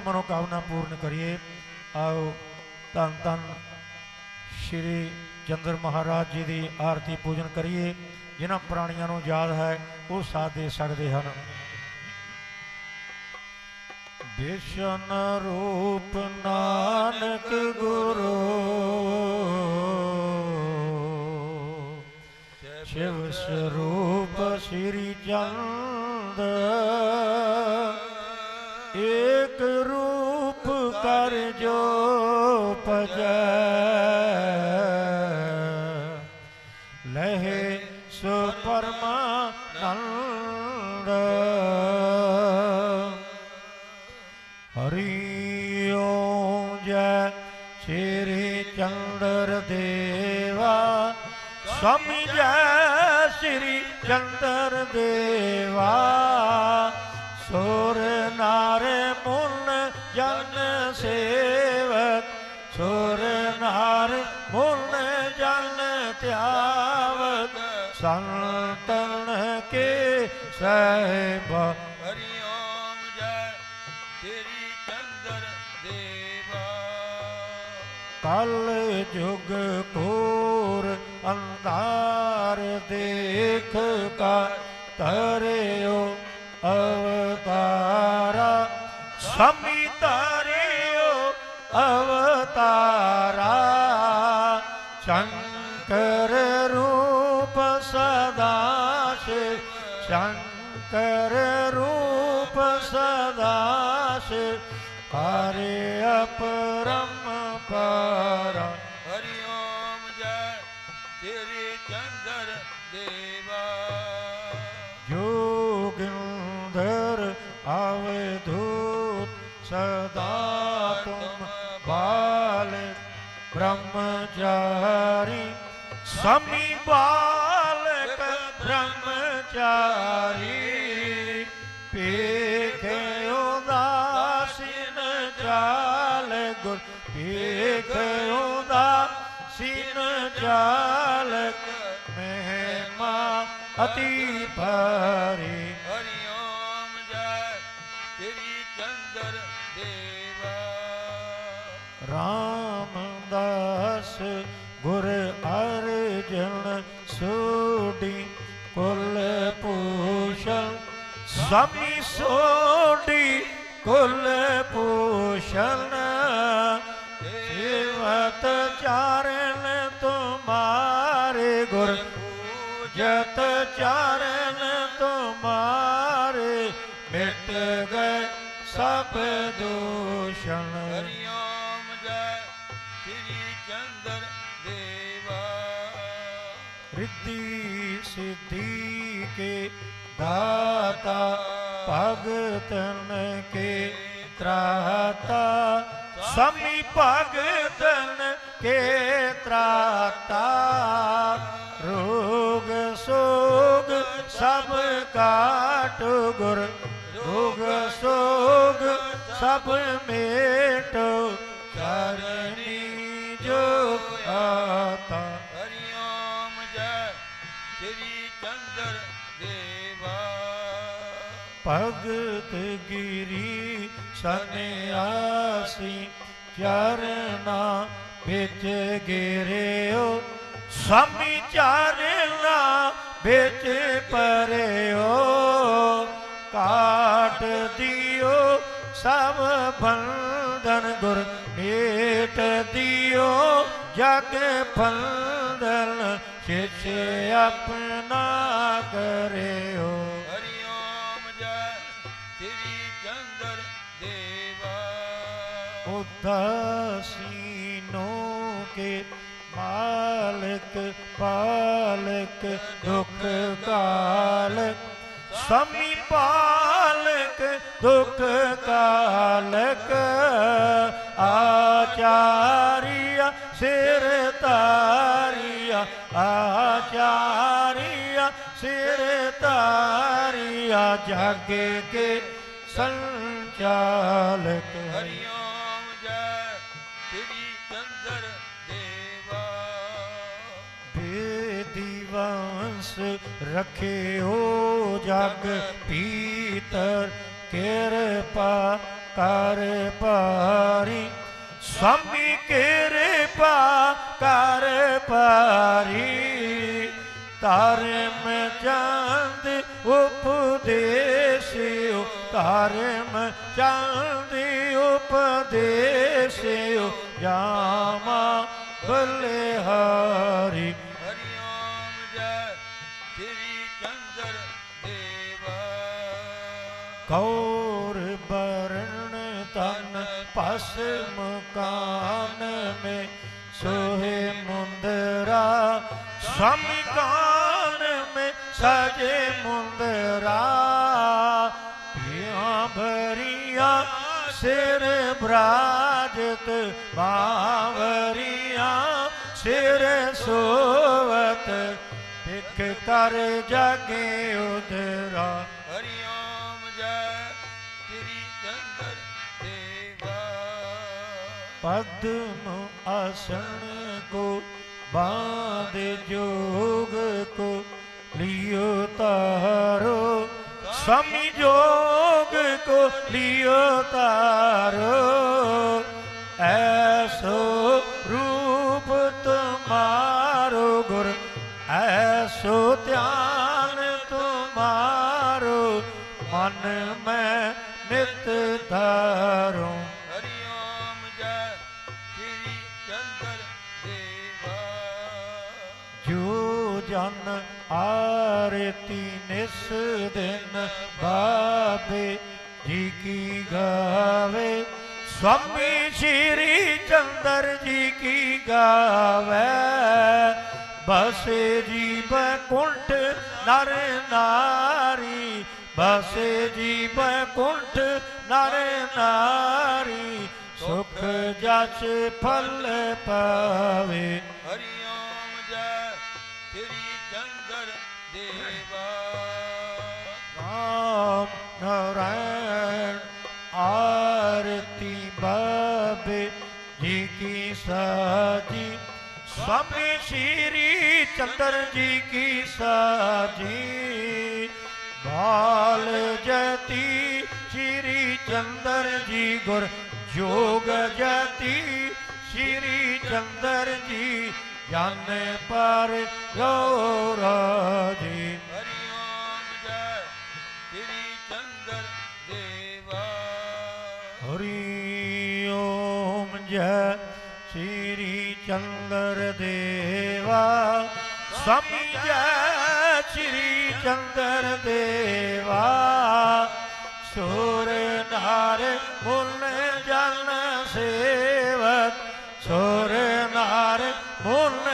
ਦੀਆਂ ਮਨੋਕਾਮਨਾ ਪੂਰਨ ਕਰੀਏ ਆਓ ਧੰਨ ਧੰਨ ਸ਼੍ਰੀ ਚੰਦਰ ਮਹਾਰਾਜ ਜੀ ਦੀ ਆਰਤੀ ਪੂਜਨ ਕਰੀਏ ਜਿਨ੍ਹਾਂ ਪ੍ਰਾਣੀਆਂ ਨੂੰ ਯਾਦ ਹੈ ਉਹ ਸਾਥ ਦੇ ਸਕਦੇ ਹਨ ਵਿਸ਼ਨ ਰੂਪ ਨਾਨਕ ਗੁਰੂ ਸ਼ਿਵ ਸਰੂਪ ਸ੍ਰੀ ਚੰਦ कर जो पज। लहे सुपरमानंद हरि ओम जय श्री चंद्र देवा। स्वामी जय श्री चंद्र देवा। सूर नारे ਜਨ ਸੇਵਕ ਸੁਰ ਨਾਰ ਮੁਨ ਜਨ ਧਿਆਵਤ ਸੰਤਨ ਕੇ ਸਹਿਬਾ ਹਰੀ ਓਮ ਜੈ ਤੇਰੀ ਚੰਦਰ ਦੇਵਾ ਕਲ ਜੁਗ ਕੋਰ ਅੰਧਾਰ ਦੇਖ ਕਾ ਤਰਿਓ शंकर रूप सदाश शंकर रूप सदाश से हरे अपरम परम। ਬ੍ਰਹਮਚਾਰੀ ਸਮੀ ਬਾਲਕ ਬ੍ਰਹਮਚਾਰੀ ਪੇਖੇ ਉਦਾਸੀਨ ਚਾਲ ਗੁਰ ਪੇਖੇ ਉਦਾਸੀਨ ਚਾਲਕ ਮਹਿਮਾ ਅਤੀ ਭਾਰੀ। ਗੁਰ ਅਰਜਨ ਸੋਢੀ ਕੁਲ ਪੂਸ਼ਲ ਸਮੀ ਸੋਢੀ ਕੁਲ ਪੂਸ਼ਣ। ਸੇਵਤ ਚਾਰਨ ਤੁਮਾਰੇ ਗੁਰ, ਜਤ ਚਾਰਨ ਤੁਮਾਰੇ, ਮਿਟ ਗਏ ਸਭ ਦੋਸ਼ਣ। रिद्धि सिद्धि के दाता भगतन के त्राता समी भगतन के त्राता। रोग सोग सब काट गुर, रोग सोग सब मेट। चरण ਤੇਰੀ ਚੰਦਰ ਦੇਵਾ। ਭਗਤ ਗਿਰੀ ਸੰਨਿਆਸੀ ਚਰਨਾ ਵਿੱਚ ਗਿਰਿਓ। ਸਮੀ ਚਰਨਾ ਵਿੱਚ ਪਰਿਓ। ਕਾਟ ਦਿਓ, ਸਭ ਬੰਧਨ ਗੁਰ ਮੇਟ ਦਿਓ। ਜਗ ਬੰਧਨ किछ अपना करे हो। हरिओम जय श्री चंद्र देवा। उदासीनों के मालिक पालक दुख कालक समी पालक दुख कालक माया जागे के संचालक। हरिओम जय श्री चंद्र देवा। दिवंश रखे हो जग भीतर कृपा कर पारी। स्वामी पा कर पारी तार में जान उपदेश धर्म चांदी उपदेश जामा बल्ले हरि। गौर वर्ण तन पश कान में सोहे मुंदरा, स्वामी का सजे मुंदरा पिया भरिया सिर ब्राजत बावरिया सिर सोवत हिक कर जगे उधरा। पद्म आसन को बाँध जोग को लियो तारो स्वामी जोग को लियो तारो ऐसो रूप तुम्हारो गुर, ऐसो ध्यान तुम्हारो। मन ਜੋ ਆਰਤੀ ਨਿਸ ਦਿਨ ਬਾਬੇ ਜੀ ਕੀ ਗਾਵੇ। ਸਵਾਮੀ ਸ਼੍ਰੀ ਚੰਦਰ ਜੀ ਕੀ ਗਾਵੇ। ਬਸੇ ਜੀ ਬੈਕੁੰਠ ਨਰ ਨਾਰੀ। ਬਸੇ ਜੀ ਬੈਕੁੰਠ ਨਰ ਨਾਰੀ। ਸੁਖ ਜਸ ਫਲ ਪਾਵੇ। जी की साजी, स्वामी श्री चंद्र जी की साजी। बाल जति श्री चंद्र जी गुर जोग जति श्री चंद्र जी जन पर गौरा जी। श्री चंद्र देवा स्वामी जय श्री चंद्र देवा। सुर नार मूल जन सेवक सुर नार मूल